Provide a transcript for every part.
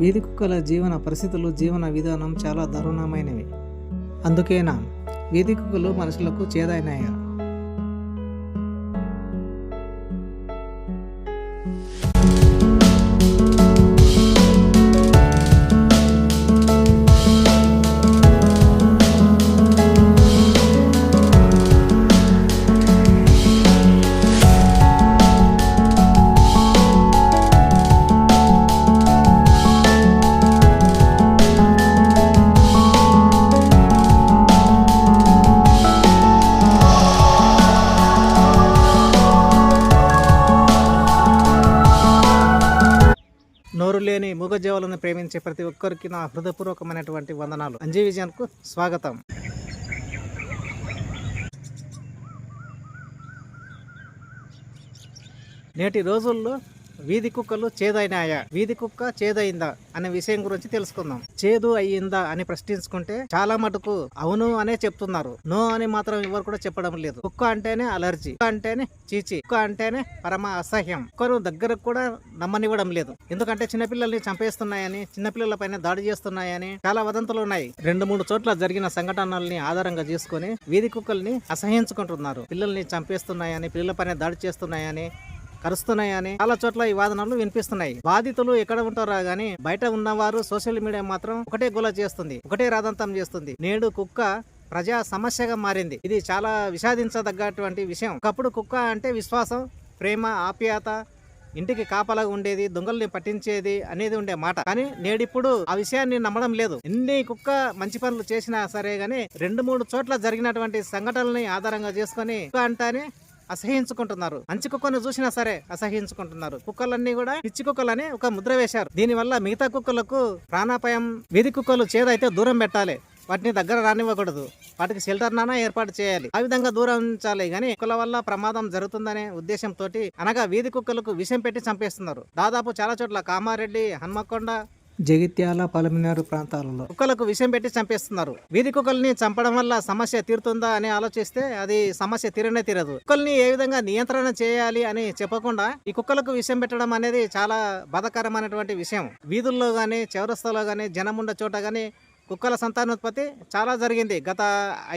వీధి కుక్కల జీవన పరిస్థితులు జీవన విధానం చాలా దారుణమైనవి. అందుకేనా? వీధి కుక్కలు మనుషులకు చేదైనాయా? మూగజీవాలను ప్రేమించే ప్రతి ఒక్కరికి నా హృదయపూర్వకమైనటువంటి వందనాలు. అంజీ విజయానికి స్వాగతం. నేటి రోజుల్లో వీధి కుక్కలు చేదైనాయా? వీధి కుక్క చేదైందా? అనే విషయం గురించి తెలుసుకుందాం. చేదు అయ్యిందా అని ప్రశ్నించుకుంటే చాలా మటుకు అవును అనే చెప్తున్నారు. నో అని మాత్రం ఎవరు కూడా చెప్పడం లేదు. కుక్క అంటేనే అలర్జీ. కుక్క అంటేనే చీచి. కుక్క అంటేనే పరమ అసహ్యం. కుక్కను దగ్గరకు కూడా నమ్మనివ్వడం లేదు. ఎందుకంటే చిన్నపిల్లల్ని చంపేస్తున్నాయని చిన్నపిల్లల పైన దాడి చేస్తున్నాయని చాలా వదంతులు ఉన్నాయి. రెండు మూడు చోట్ల జరిగిన సంఘటనల్ని ఆధారంగా చేసుకొని వీధి కుక్కల్ని అసహ్యించుకుంటున్నారు పిల్లల్ని చంపేస్తున్నాయని పిల్లల పైన దాడి చేస్తున్నాయని కరుస్తున్నాయని చాలా చోట్ల ఈ వాదనలు వినిపిస్తున్నాయి. బాధితులు ఎక్కడ ఉంటారో గానీ బయట ఉన్నవారు సోషల్ మీడియా మాత్రం ఒకటే గోల చేస్తుంది. ఒకటే రాదంతం చేస్తుంది. నేడు కుక్క ప్రజా సమస్యగా మారింది. ఇది చాలా విషాదించదగ్గటువంటి విషయం. ఒకప్పుడు కుక్క అంటే విశ్వాసం ప్రేమ ఆప్యాయత ఇంటికి కాపలాగా ఉండేది దొంగల్ని పట్టించేది అనేది ఉండే మాట. కానీ నేడిప్పుడు ఆ విషయాన్ని నమ్మడం లేదు. ఎన్ని కుక్క మంచి పనులు చేసినా సరే గానీ రెండు మూడు చోట్ల జరిగినటువంటి సంఘటనల్ని ఆధారంగా చేసుకొని కుక్క అంటానే అసహించుకుంటున్నారు. మంచి కుక్కను చూసినా సరే అసహించుకుంటున్నారు. కుక్కలన్నీ కూడా పిచ్చి కుక్కలని ఒక ముద్ర వేశారు. దీని వల్ల మిగతా కుక్కలకు ప్రాణాపాయం వీధి కుక్కలు చేదైతే దూరం పెట్టాలి. వాటిని దగ్గర రానివ్వకూడదు. వాటికి షెల్టర్ నానా ఏర్పాటు చేయాలి. ఆ విధంగా దూరం ఉంచాలి. కానీ కుక్కల వల్ల ప్రమాదం జరుగుతుందనే ఉద్దేశంతో అనగా వీధి కుక్కలకు విషం పెట్టి చంపేస్తున్నారు. దాదాపు చాలా చోట్ల కామారెడ్డి హన్మకొండ జగిత్యాల పలమినారు ప్రాంతాలలో. కుక్కలకు విషం పెట్టి చంపేస్తున్నారు. వీధి కుక్కల్ని చంపడం వల్ల సమస్య తీరుతుందా అని ఆలోచిస్తే అది సమస్య తీరనే తీరదు. కుక్కల్ని ఏ విధంగా నియంత్రణ చేయాలి అని చెప్పకుండా ఈ కుక్కలకు విషం పెట్టడం అనేది చాలా బాధాకరమైనటువంటి విషయం. వీధుల్లో గానీ చౌరస్తాలో గానీ జనం ఉన్న చోట గానీ కుక్కల సంతానోత్పత్తి చాలా జరిగింది గత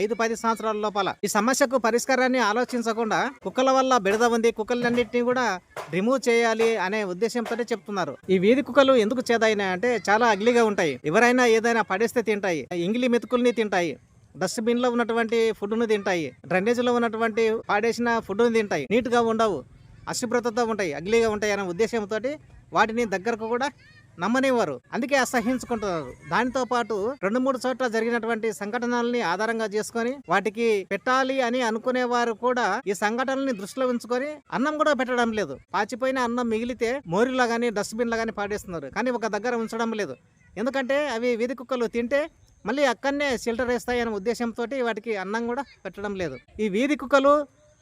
ఐదు పది సంవత్సరాల లోపల. ఈ సమస్యకు పరిష్కారాన్ని ఆలోచించకుండా కుక్కల వల్ల బిడద ఉంది కుక్కలన్నింటినీ కూడా రిమూవ్ చేయాలి అనే ఉద్దేశంతో చెప్తున్నారు. ఈ వీధి కుక్కలు ఎందుకు చేదైనా అంటే చాలా అగ్లీగా ఉంటాయి. ఎవరైనా ఏదైనా పడేస్తే తింటాయి. ఇంగిలి మెతుకుల్ని తింటాయి. డస్ట్బిన్లో ఉన్నటువంటి ఫుడ్ను తింటాయి. డ్రైనేజ్లో ఉన్నటువంటి పాడేసిన ఫుడ్ను తింటాయి. నీట్గా ఉండవు. అశుభ్రతతో ఉంటాయి అగ్లీగా ఉంటాయి అనే ఉద్దేశంతో వాటిని దగ్గరకు కూడా నమ్మనివ్వరు. అందుకే అసహించుకుంటున్నారు. దానితో పాటు రెండు మూడు చోట్ల జరిగినటువంటి సంఘటనల్ని ఆధారంగా చేసుకొని వాటికి పెట్టాలి అని అనుకునే వారు కూడా ఈ సంఘటనల్ని దృష్టిలో ఉంచుకొని అన్నం కూడా పెట్టడం లేదు. పాచిపోయిన అన్నం మిగిలితే మోరిలో కానీ డస్ట్బిన్లో కానీ పాడేస్తున్నారు. కానీ ఒక దగ్గర ఉంచడం లేదు. ఎందుకంటే అవి వీధి కుక్కలు తింటే మళ్ళీ అక్కడనే షెల్టర్ వేస్తాయనే ఉద్దేశంతో వాటికి అన్నం కూడా పెట్టడం లేదు. ఈ వీధి కుక్కలు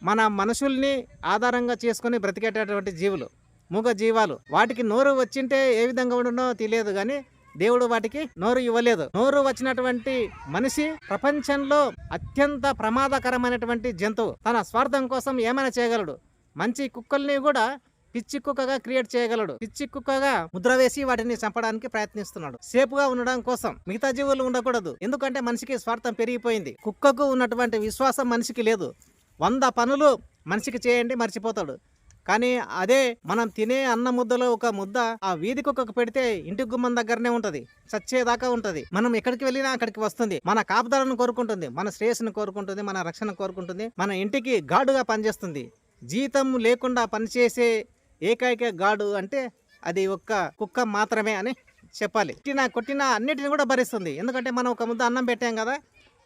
మన మనుషుల్ని ఆధారంగా చేసుకొని బ్రతికేటటువంటి జీవులు. మూగ జీవాలు వాటికి నోరు వచ్చింటే ఏ విధంగా ఉండనో తెలియదు కానీ దేవుడు వాటికి నోరు ఇవ్వలేదు. నోరు వచ్చినటువంటి మనిషి ప్రపంచంలో అత్యంత ప్రమాదకరమైనటువంటి జంతువు. తన స్వార్థం కోసం ఏమైనా చేయగలడు? మంచి కుక్కల్ని కూడా పిచ్చి కుక్కగా క్రియేట్ చేయగలడు. పిచ్చి కుక్కగా ముద్ర వేసి వాటిని చంపడానికి ప్రయత్నిస్తున్నాడు. సేపుగా ఉండడం కోసం మిగతా జీవులు ఉండకూడదు. ఎందుకంటే మనిషికి స్వార్థం పెరిగిపోయింది. కుక్కకు ఉన్నటువంటి విశ్వాసం మనిషికి లేదు. వంద పనులు మనిషికి చేయండి మర్చిపోతాడు. కానీ అదే మనం తినే అన్న ముద్దలో ఒక ముద్ద ఆ వీధి కుక్కకు పెడితే ఇంటి గుమ్మం దగ్గరనే ఉంటది చచ్చేదాకా ఉంటది. మనం ఎక్కడికి వెళ్ళినా అక్కడికి వస్తుంది. మన కాపుదాలను కోరుకుంటుంది మన శ్రేయస్సును కోరుకుంటుంది మన రక్షణ కోరుకుంటుంది మన ఇంటికి గాడుగా పనిచేస్తుంది. జీతం లేకుండా పనిచేసే ఏకైక గాడు అంటే అది ఒక్క కుక్క మాత్రమే అని చెప్పాలి. కొట్టిన కొట్టిన అన్నిటిని కూడా భరిస్తుంది. ఎందుకంటే మనం ఒక ముద్ద అన్నం పెట్టాం కదా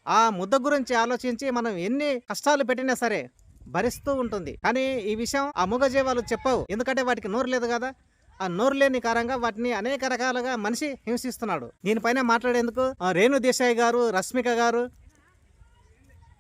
ఆ ముద్ద గురించి ఆలోచించి మనం ఎన్ని కష్టాలు పెట్టినా సరే భరిస్తూ ఉంటుంది. కానీ ఈ విషయం ఆ మూగజీవాలు చెప్పవు. ఎందుకంటే వాటికి నోరు లేదు కదా? ఆ నోరు లేని కారణంగా వాటిని అనేక రకాలుగా మనిషి హింసిస్తున్నాడు. దీనిపైన మాట్లాడేందుకు రేణు దేశాయ్ గారు రష్మిక గారు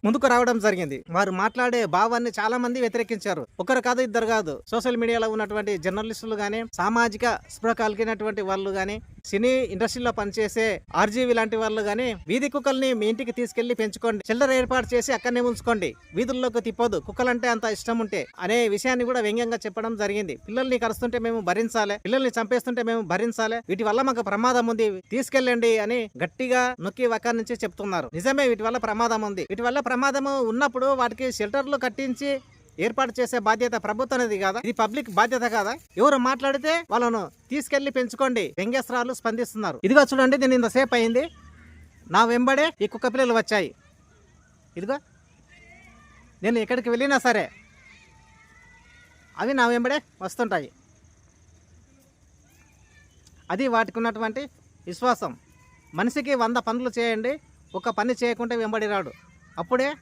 ముందుకు రావడం జరిగింది. వారు మాట్లాడే భావాన్ని చాలా మంది వ్యతిరేకించారు. ఒకరు కాదు ఇద్దరు కాదు. సోషల్ మీడియాలో ఉన్నటువంటి జర్నలిస్టులు గానీ సామాజిక స్పృహ కలిగినటువంటి వాళ్ళు గానీ సినీ ఇండస్ట్రీలో పనిచేసే ఆర్జీవి లాంటి వాళ్ళు గానీ వీధి కుక్కల్ని మీ ఇంటికి తీసుకెళ్ళి పెంచుకోండి. చిల్లర ఏర్పాటు చేసి అక్కడనే ఉంచుకోండి. వీధుల్లోకి తిప్పదు కుక్కలంటే అంత ఇష్టం ఉంటే అనే విషయాన్ని కూడా వ్యంగ్యంగా చెప్పడం జరిగింది. పిల్లల్ని కరుస్తుంటే మేము భరించాలి. పిల్లల్ని చంపేస్తుంటే మేము భరించాలి. వీటి వల్ల మాకు ప్రమాదం ఉంది. తీసుకెళ్ళండి అని గట్టిగా నొక్కి వక్క నుంచి చెప్తున్నారు. నిజమే వీటి వల్ల ప్రమాదం ఉంది. వీటి వల్ల ప్రమాదము ఉన్నప్పుడు వాటికి షెల్టర్లు కట్టించి ఏర్పాటు చేసే బాధ్యత ప్రభుత్వం అనేది కాదా? ఇది పబ్లిక్ బాధ్యత కాదా? ఎవరు మాట్లాడితే వాళ్ళను తీసుకెళ్ళి పెంచుకోండి. వ్యంగ్యస్త్రాలు స్పందిస్తున్నారు. ఇదిగో చూడండి నేను ఇంతసేపు అయింది. నా వెంబడే ఈ కుక్క పిల్లలు వచ్చాయి. ఇదిగో నేను ఎక్కడికి వెళ్ళినా సరే అవి నా వెంబడే వస్తుంటాయి. అది వాటికి ఉన్నటువంటి విశ్వాసం. మనిషికి వంద పనులు చేయండి ఒక పని చేయకుంటే వెంబడి రాడు. అప్పుడే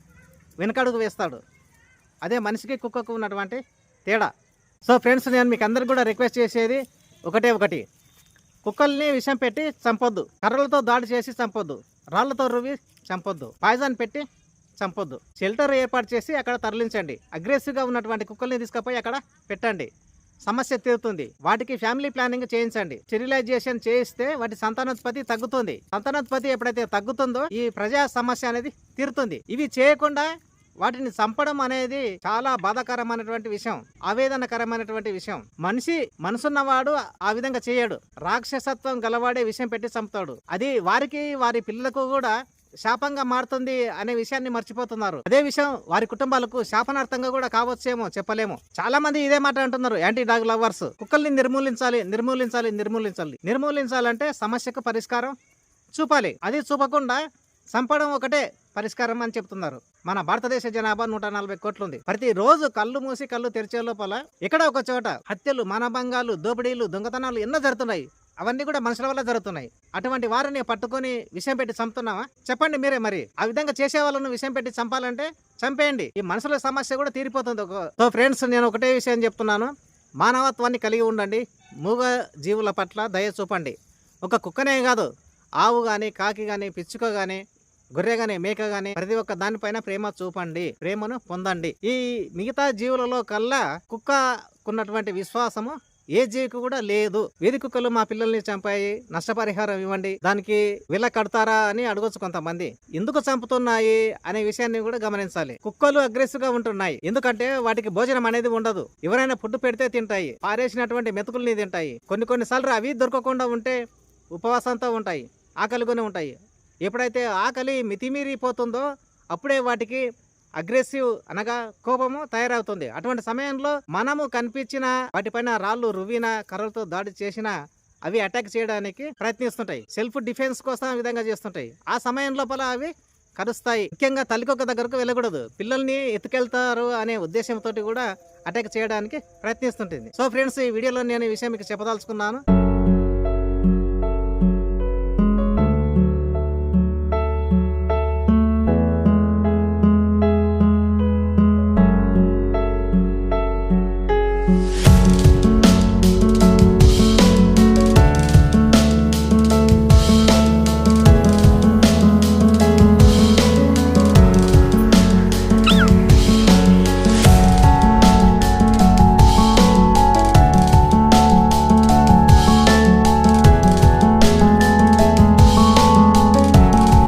వెనకడుగు వేస్తాడు. అదే మనిషికి కుక్కకు ఉన్నటువంటి తేడా. సో ఫ్రెండ్స్ నేను మీకు అందరికి కూడా రిక్వెస్ట్ చేసేది ఒకటే ఒకటి. కుక్కల్ని విషం పెట్టి చంపొద్దు. కర్రలతో దాడి చేసి చంపొద్దు. రాళ్ళతో రువి చంపొద్దు. పాయిజన్ పెట్టి చంపొద్దు. షెల్టర్ ఏర్పాటు చేసి అక్కడ తరలించండి. అగ్రెసివ్గా ఉన్నటువంటి కుక్కల్ని తీసుకుపోయి అక్కడ పెట్టండి. సమస్య తీరుతుంది. వాటికి ఫ్యామిలీ ప్లానింగ్ చేయించండి. స్టెరిలైజేషన్ చేయిస్తే వాటి సంతానోత్పత్తి తగ్గుతుంది. సంతానోత్పత్తి ఎప్పుడైతే తగ్గుతుందో ఈ ప్రజా సమస్య అనేది తీరుతుంది. ఇవి చేయకుండా వాటిని చంపడం అనేది చాలా బాధాకరమైనటువంటి విషయం ఆవేదనకరమైనటువంటి విషయం. మనిషి మనసున్నవాడు ఆ విధంగా చేయడు. రాక్షసత్వం గలవాడే విషయం పెట్టి చంపుతాడు. అది వారికి వారి పిల్లలకు కూడా శాపంగా మారుతుంది అనే విషయాన్ని మర్చిపోతున్నారు. అదే విషయం వారి కుటుంబాలకు శాపనార్థంగా కూడా కావచ్చేమో చెప్పలేము. చాలా మంది ఇదే మాట అంటున్నారు యాంటీ డాగ్ లవర్స్. కుక్కల్ని నిర్మూలించాలి నిర్మూలించాలి నిర్మూలించాలి. నిర్మూలించాలంటే సమస్యకు పరిష్కారం చూపాలి. అది చూపకుండా చంపడం ఒకటే పరిష్కారం అని చెప్తున్నారు. మన భారతదేశ జనాభా నూట నలభై కోట్లు ఉంది ప్రతి రోజు కళ్ళు మూసి కళ్ళు తెరిచే లోపల ఇక్కడ ఒక చోట హత్యలు మానభంగాలు దోపిడీలు దొంగతనాలు ఎన్నో జరుగుతున్నాయి. అవన్నీ కూడా మనుషుల వల్ల జరుగుతున్నాయి. అటువంటి వారిని పట్టుకొని విషయం పెట్టి చంపుతున్నావా? చెప్పండి మీరే మరి. ఆ విధంగా చేసే వాళ్ళను విషయం పెట్టి చంపాలంటే చంపేయండి. ఈ మనుషుల సమస్య కూడా తీరిపోతుంది. సో ఫ్రెండ్స్ నేను ఒకటే విషయం చెప్తున్నాను. మానవత్వాన్ని కలిగి ఉండండి. మూగ జీవుల పట్ల దయ చూపండి. ఒక కుక్కనే కాదు. ఆవు కానీ కాకి కానీ పిచ్చుక కానీ గొర్రె కానీ మేక కానీ ప్రతి ఒక్క దానిపైన ప్రేమ చూపండి. ప్రేమను పొందండి. ఈ మిగతా జీవులలో కల్లా కుక్కకున్నటువంటి విశ్వాసము ఏ జీవికి కూడా లేదు. వీధి కుక్కలు మా పిల్లల్ని చంపాయి. నష్టపరిహారం ఇవ్వండి. దానికి విల కడతారా అని అడగొచ్చు కొంతమంది. ఎందుకు చంపుతున్నాయి అనే విషయాన్ని కూడా గమనించాలి. కుక్కలు అగ్రెసివ్గా ఉంటున్నాయి. ఎందుకంటే వాటికి భోజనం అనేది ఉండదు. ఎవరైనా ఫుడ్ పెడితే తింటాయి. పారేసినటువంటి మెతుకుల్ని తింటాయి. కొన్ని కొన్నిసార్లు అవి దొరకకుండా ఉంటే ఉపవాసంతో ఉంటాయి. ఆకలిగానే ఉంటాయి. ఎప్పుడైతే ఆకలి మితిమీరిపోతుందో అప్పుడే వాటికి అగ్రెసివ్ అనగా కోపము తయారవుతుంది. అటువంటి సమయంలో మనము కనిపించిన వాటిపైన రాళ్ళు రువ్విన కర్రలతో దాడి చేసిన అవి అటాక్ చేయడానికి ప్రయత్నిస్తుంటాయి. సెల్ఫ్ డిఫెన్స్ కోసం ఆ విధంగా చేస్తుంటాయి. ఆ సమయం లోపల అవి కరుస్తాయి. ముఖ్యంగా తల్లికొక్క దగ్గరకు వెళ్ళకూడదు. పిల్లల్ని ఎత్తుకెళ్తారు అనే ఉద్దేశంతో కూడా అటాక్ చేయడానికి ప్రయత్నిస్తుంటుంది. సో ఫ్రెండ్స్ ఈ వీడియోలో నేను ఈ విషయం మీకు చెప్పదలుచుకున్నాను.